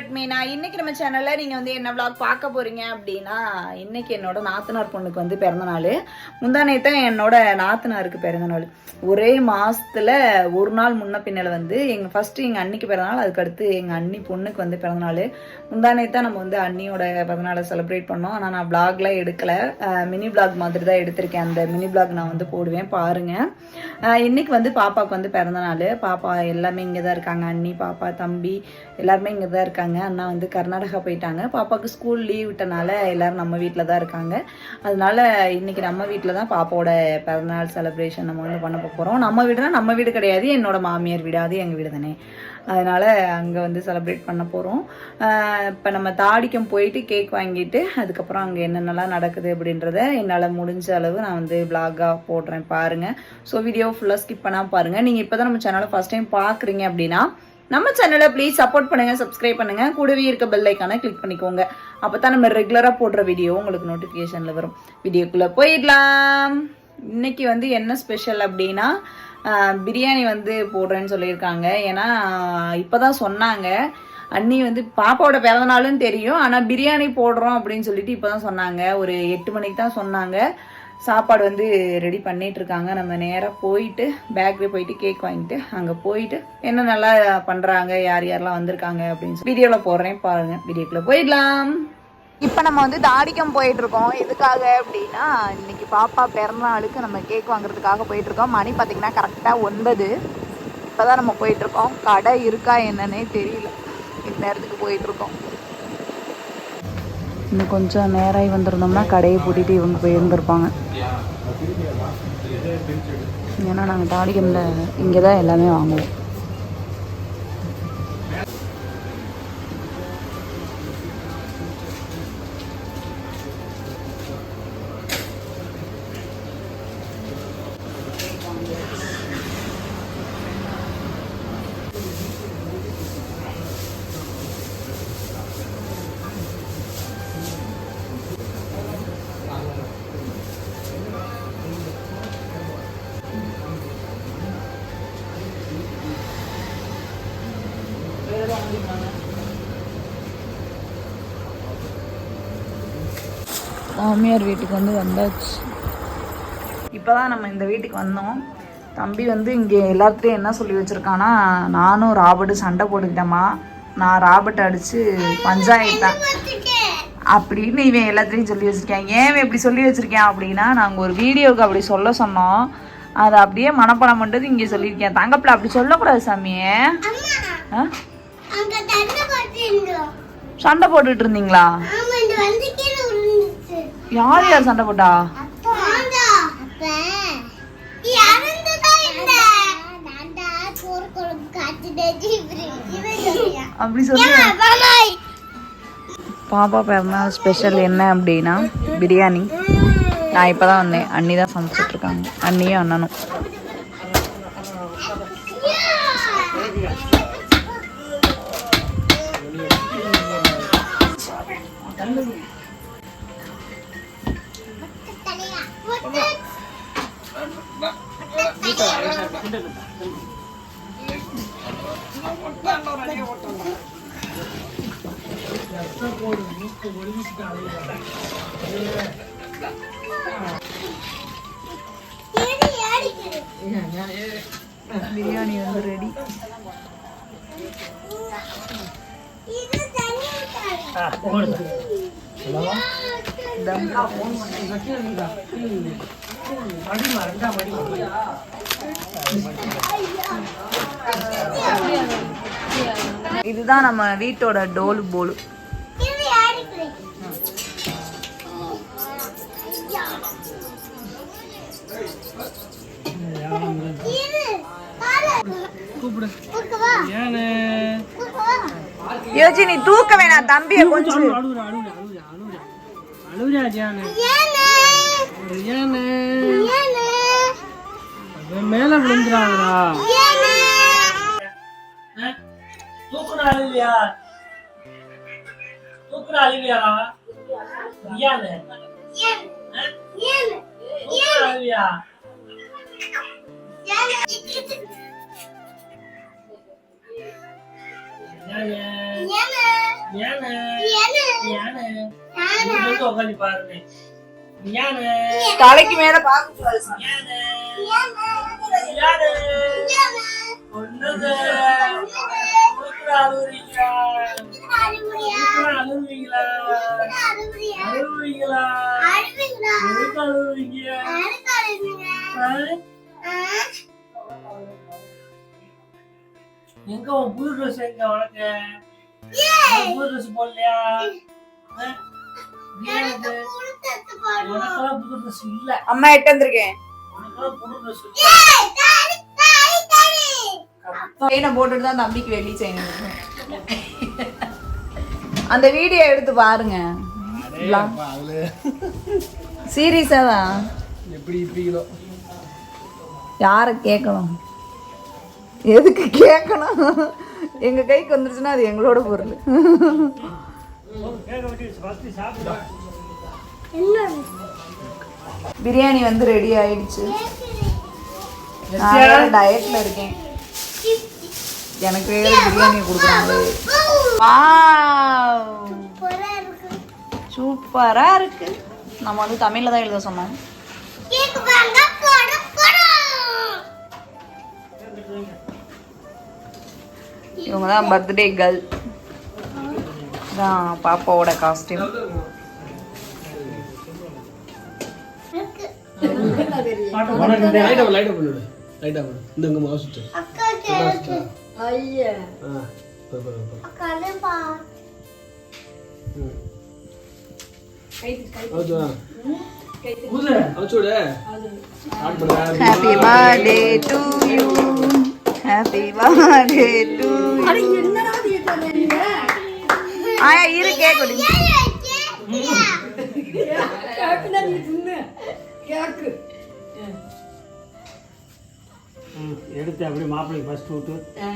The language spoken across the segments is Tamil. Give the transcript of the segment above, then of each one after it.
பட் மீனா இன்னைக்கு நம்ம சேனல்ல நீங்க வந்து என்ன விளாக் பார்க்க போறீங்க அப்படின்னா இன்னைக்கு என்னோட நாத்தனார் பொண்ணுக்கு வந்து பிறந்த நாள். முந்தானேத்தான் என்னோட நாத்தனாருக்கு பிறந்த நாள். ஒரே மாசத்துல ஒரு நாள் முன்ன பின்னல வந்து எங்க ஃபர்ஸ்ட் எங்க அண்ணிக்கு பிறந்த நாள் அதுக்கு அடுத்து எங்க அண்ணி பொண்ணுக்கு வந்து பிறந்த நாள். முந்தானேத்தான் நம்ம வந்து அண்ணியோட பிறந்த நாளை செலிப்ரேட் பண்ணோம். ஆனா நான் vlogலாம் எடுக்கல. மினி vlog மாதிரி தான் எடுத்திருக்கேன். அந்த மினி vlog நான் வந்து போடுவேன். பாருங்க. இன்னைக்கு வந்து பாப்பாவுக்கு வந்து பிறந்த நாள். பாப்பா எல்லாமே இங்கே தான் இருக்காங்க. அண்ணி பாப்பா தம்பி எல்லாருமே இங்கே தான் இருக்காங்க. அண்ணா வந்து கர்நாடகா போயிட்டாங்க. பாப்பாவுக்கு ஸ்கூல் லீவ் விட்டனால எல்லாரும் நம்ம வீட்டில் தான் இருக்காங்க. அதனால இன்னைக்கு நம்ம வீட்டில் தான் பாப்பாவோட பிறந்தநாள் செலிப்ரேஷன் நம்ம வந்து பண்ண போகிறோம் நம்ம வீடுனா நம்ம வீடு கிடையாது. என்னோட மாமியார் வீடு அது எங்கள் வீடு தானே. அதனால அங்கே வந்து செலிப்ரேட் பண்ண போகிறோம் இப்போ நம்ம தாடிக்கம் போயிட்டு கேக் வாங்கிட்டு அதுக்கப்புறம் அங்கே என்னென்னலாம் நடக்குது அப்படின்றத என்னால் முடிஞ்ச அளவு நான் வந்து vlog-ஆ போடுறேன் பாருங்கள் ஸோ வீடியோ ஃபுல்லாக ஸ்கிப் பண்ணால் பாருங்கள் நீங்கள் இப்போ தான் நம்ம சேனலை ஃபஸ்ட் டைம் பார்க்குறீங்க அப்படின்னா நம்ம சேனலை ப்ளீஸ் சப்போர்ட் பண்ணுங்க சப்ஸ்கிரைப் பண்ணுங்க. கூடவே இருக்க பெல் ஐக்கானை கிளிக் பண்ணிக்கோங்க. அப்போ தான் நம்ம ரெகுலராக போடுற வீடியோ உங்களுக்கு நோட்டிஃபிகேஷனில் வரும். வீடியோக்குள்ளே போயிடலாம். இன்னைக்கு வந்து என்ன ஸ்பெஷல் அப்படின்னா பிரியாணி வந்து போடுறேன்னு சொல்லியிருக்காங்க. ஏன்னா இப்போ தான் சொன்னாங்க. அண்ணி வந்து பாப்பாவோட பிறந்தநாளும் தெரியும். ஆனால் பிரியாணி போடுறோம் அப்படின்னு சொல்லிட்டு இப்போ தான் சொன்னாங்க. ஒரு எட்டு மணிக்கு தான் சொன்னாங்க. சாப்பாடு வந்து ரெடி பண்ணிட்டு இருக்காங்க நம்ம நேராக போயிட்டு பேக்கரி போயிட்டு கேக் வாங்கிட்டு அங்கே போயிட்டு என்ன நல்லா பண்ணுறாங்க யார் யாரெல்லாம் வந்திருக்காங்க அப்படின்னு சொல்லி வீடியோவில் போடுறேன். பாருங்க வீடியோக்குள்ளே போயிடலாம். இப்போ நம்ம வந்து தாடிக்கம் போயிட்டு இருக்கோம் எதுக்காக அப்படின்னா இன்னைக்கு பாப்பா பிறந்த நாளுக்கு நம்ம கேக் வாங்குறதுக்காக போயிட்டு இருக்கோம் மணி பார்த்தீங்கன்னா கரெக்டாக ஒன்பது. இப்போ தான் நம்ம போயிட்டு இருக்கோம் கடை இருக்கா என்னன்னே தெரியல. இந்நேரத்துக்கு போயிட்டு இருக்கோம் இன்னும் கொஞ்சம் நேராகி வந்திருந்தோம்னா கடையை பூட்டிட்டு இவங்க போயிருந்திருப்பாங்க ஏன்னா நாங்கள் தாடிக்கம்ல இங்கே தான் எல்லாமே வாங்குவோம். மாமியார் வீட்டுக்கு வந்து வந்தாச்சு. இப்போ தான் நம்ம இந்த வீட்டுக்கு வந்தோம். தம்பி வந்து இங்கே எல்லாத்துலேயும் என்ன சொல்லி வச்சுருக்கான்னா நானும் ராபர்ட்டு சண்டை போட்டுக்கிட்டேம்மா. நான் ராபர்ட் அடித்து பஞ்சாயத்தான். அப்படின்னு இவன் எல்லாத்துலேயும் சொல்லி வச்சுருக்கேன். ஏன் இப்படி சொல்லி வச்சுருக்கேன் அப்படின்னா நாங்கள் ஒரு வீடியோவுக்கு அப்படி சொல்ல சொன்னோம். அதை அப்படியே மனப்பாடம் பண்ணுறது இங்கே சொல்லியிருக்கேன். தங்கப்பில் அப்படி சொல்லக்கூடாது சாமியே சண்டை போட்டுட்டு இருந்தீங்களா ஆமா இந்த வந்து கீழே விழுந்துச்சு யார் யார் சண்டை போட்டா? அப்படி சொல்லி பாப்பா பிறந்தநாள் ஸ்பெஷல் என்ன அப்படின்னா பிரியாணி. நான் இப்போ தான் வந்தேன். அண்ணி தான் சமைச்சிட்டு இருக்காங்க. அண்ணியும் அண்ணனும். தலையா ஏடி ஏடிக்குது பிரியாணி வந்து ரெடி இது தண்ணி ஊத்தாது இதுதான் நம்ம வீட்டோட டோலு போலு. யோசி நீ தூக்க வேணாம் தம்பியை கொஞ்சம் அழுகுறா ஜானு ஏனே அவன் மேல விழுந்துறாங்கடா. ஏனே தூக்குற அழுவியா தூக்குற அழுவியாடா ஏன் தூக்குற அழுவியா ஏனே ஏனே ஏனே இங்க வந்து உட்காந்து பாருங்க. தலைக்கு மேல பார்க்க கூடாது அழுவீங்களா யாருக்கு அழுவீங்க? எங்க உன் புது ட்ரெஸ் எங்க உனக்கு? புது ட்ரெஸ் போடலையா? அம்மா எட்டு வந்திருக்கேன். செயினை போட்டுட்டு தான் தம்பிக்கு வெள்ளி செயின் அந்த வீடியோ எடுத்து பாருங்க. சீரியஸா தான்? எப்படி இருப்பீங்களோ யாரை கேட்கணும்? எதுக்கு கேட்கணும்? எங்க கைக்கு வந்துருச்சுன்னா அது எங்களோட பொருள். பிரியாணி வந்து ரெடி ஆயிடுச்சு. நான் டயட்ல இருக்கேன். எனக்கு வேற பிரியாணி கொடுக்குறாங்க. சூப்பரா இருக்கு. நம்ம வந்து தமிழ்ல தான் எழுத சொன்னோம். இவங்க தான் பர்த்டே கேர்ள் ഇതാ പാപ്പോടെ costume happy birthday to you happy birthday to you வச்சு அக்கா கேக்கு ஆ.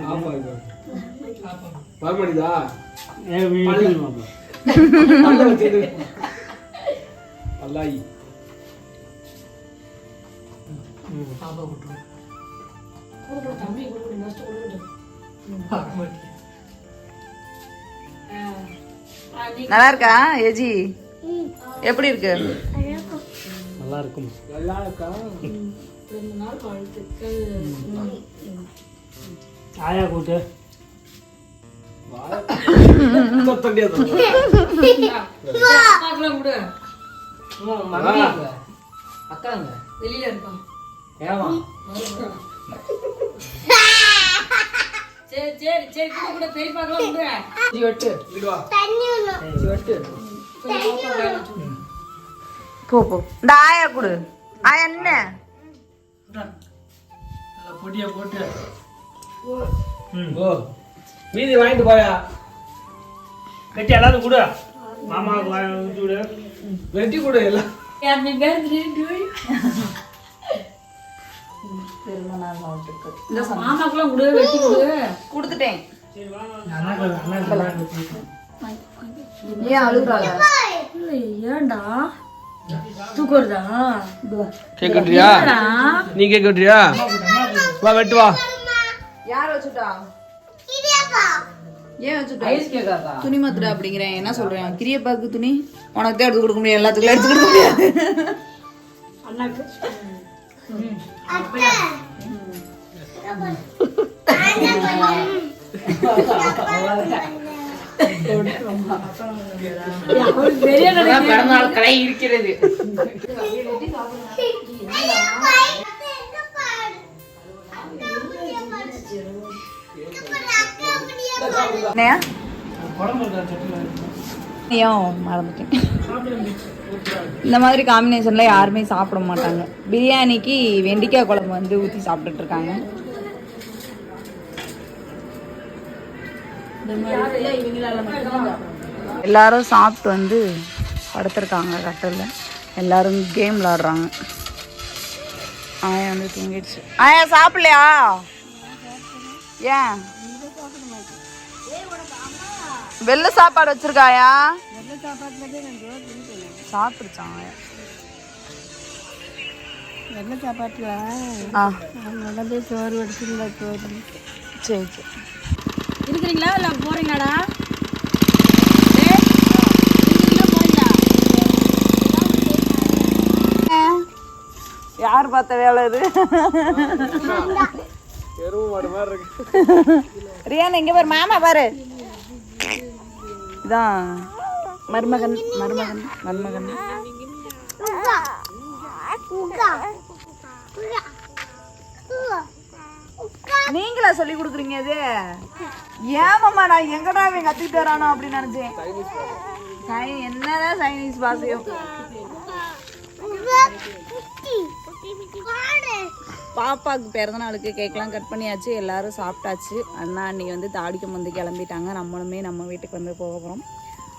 போ, போ, போ. அக்கா பா ம். அவுச்சு வா. புது அவுச்சு விடு ஆட் பண்ணு happy birthday to you happy birthday to ஆயா இரு கேக் நல்லா இருக்கா ஏஜி? எப்படி இருக்கு? நல்லா இருக்கும் நல்லா இருக்கா ஆயா கூட்டு. தண்டியா அக்காங்க. வெளியில இருக்கோம் ஏமா? சரி சரி சரி கூட கூட விடு ஜி வா. தண்ணி போ போ. இந்த ஆயா கொடு. ஆயா என்ன? நல்லா பொடியை போட்டு. ஓ மீதி வாங்கிட்டு போயா? கட்டி எல்லாரும் கொடு. மாமாவுக்கு வாங்கி விடு. வெட்டி கொடு எல்லாம். ஹாப்பி டு இந்த மாமாக்கெல்லாம் விடு வெட்டி கொடு. கொடுத்துட்டேன். ஏன் அழுகுறாங்க இல்லை ஏன்டா? கேக் கட்டுறியா நீ கேக் கட்டுறியா வா வெட்டு வா. யார் வச்சுட்டா? ஏன் வச்சுட்டா? துணி மாத்திரை அப்படிங்கிறேன். என்ன சொல்றேன்? கிரியப்பாக்கு துணி? உனக்கு தான் எடுத்து கொடுக்க முடியும். எல்லாத்துக்கும் எடுத்து கொடுக்க முடியாது. பிறந்தநாள் கலை இருக்கிறது. மறந்துட்டேன். இந்த மாதிரி காம்பினேஷன்ல யாருமே சாப்பிட மாட்டாங்க. பிரியாணிக்கு வெண்டிக்காய் குழம்பு வந்து ஊற்றி சாப்பிட்டுட்டு இருக்காங்க. எல்லாரும் சாப்பிட்டு வந்து படுத்திருக்காங்க கட்டலில். எல்லாரும் கேம் விளாடுறாங்க. ஆயா வந்து தூங்கிடுச்சு. ஆயா சாப்பிடலையா? ஏன்? வெள்ளை சாப்பாடு வச்சிருக்காயா? சாப்பிடுச்சான் வெள்ளை சாப்பாட்டுல? ஆ. நடந்தே சோறு எடுத்துருந்தா சோறு சரி சரி. இருக்கிறீங்களா இல்ல போறீங்களா? யார் பார்த்த வேலை இது? ரியான் எங்க பாரு மாமா பாரு. இதான். மருமகன் மருமகன் மருமகன். நீங்களா சொல்லி கொடுக்குறீங்க இது? ஏமாம்மா நான் எங்கடா இவன் கத்துக்கிட்டு வரானோ அப்படின்னு நினைச்சேன். சை- என்னதான் சைனீஸ் பாசையும் பாப்பாவுக்கு பிறந்த நாளுக்கு கேக்லாம் கட் பண்ணியாச்சு எல்லாரும் சாப்பிட்டாச்சு. அண்ணா அன்னைக்கு வந்து தாடிக்கும் வந்து கிளம்பிட்டாங்க. நம்மளுமே நம்ம வீட்டுக்கு வந்து போக போகிறோம்